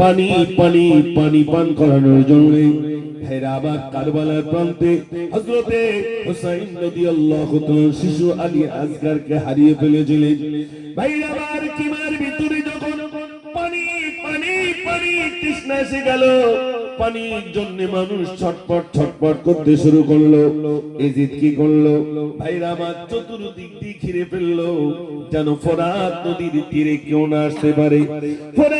পানি পানি পানি পান করানোর জন্য মানুষ ছটপট ছটপট করতে শুরু করল, এজিদ কি করল? ভাইরা আমার চতুর্দিক দিয়ে ঘিরে ফেলল, যেন ফোরাত নদীর তীরে কেউ না আসতে পারে। ফোরাত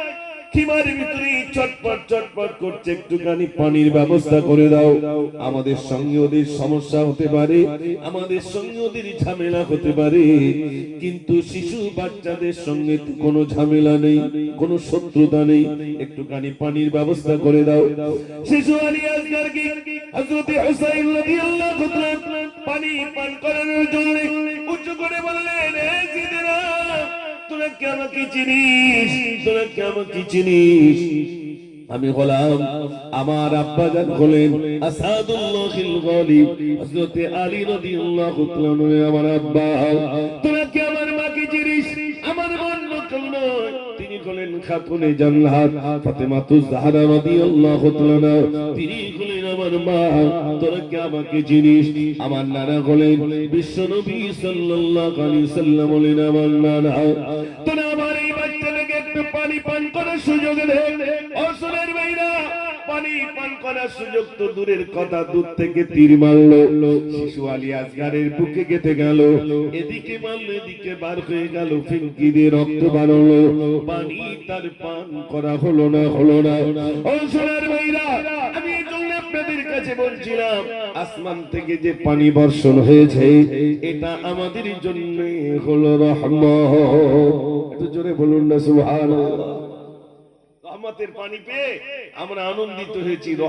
কিমার ভিতরে চটপট চটপট করছে, একটুখানি পানির ব্যবস্থা করে দাও। আমাদের সঙ্গে ওদের সমস্যা হতে পারে, আমাদের সঙ্গে ওদের ঝামেলা হতে পারে, কিন্তু শিশু বাচ্চাদের সঙ্গে কোনো ঝামেলা নেই, কোনো শত্রুতা নেই, একটুখানি পানির ব্যবস্থা করে দাও। শিশু আলী আসগারকে হযরতে হুসাইন রাদিয়াল্লাহু তাআলা পানি পান করানোর জন্য উঁচু করে বললেন কি চিনিস তোরা কি আমাকে চিনিস আমি হলাম আমার আব্বা যান হলেন আসাদুল্লাহিল গালিব হযরত আলী রাদিয়াল্লাহু তাআলা আমার আব্বা। তোরা কি আমার মাকে চিনিস আমার বোন নকল নয় তিনি হলেন খাতুনে জান্নাত। ফাতেমাতুজ জাহরা রাদিয়াল্লাহু তাআলা তিনি হলেন আমার মা। তোরা কি আমাকে চিনিস? আমার নানা হলেন বিশ্বনবী সাল্লাল্লাহু আলাইহি সাল্লাম হলেন আমার নানা। তোরা আমার এই বাচ্চাটাকে একটু পানি পান করার সুযোগ দে অসলের ভাইরা পানি পান করার সুযোগ তো দূরের কথা, দূর থেকে তীর মারলো। শিশু আলী আসগারের বুকে গেতে গেল। এদিকে মারলো, এদিকে বার হয়ে গেল, ফিনকি দিয়ে রক্ত বাড়লো পানি তার পান করা হলো না হলো না। অসলের ভাইরা, আমি আপনাদের কাছে বলছিলাম, আসমান থেকে যে পানি বর্ষণ হয়েছে, এটা আমাদের জন্য হলো রহমত। একটু জোরে বলুন না, সুবহানাল্লাহ। রহমতের পানি পেয়ে আমরা আনন্দিত হয়েছি।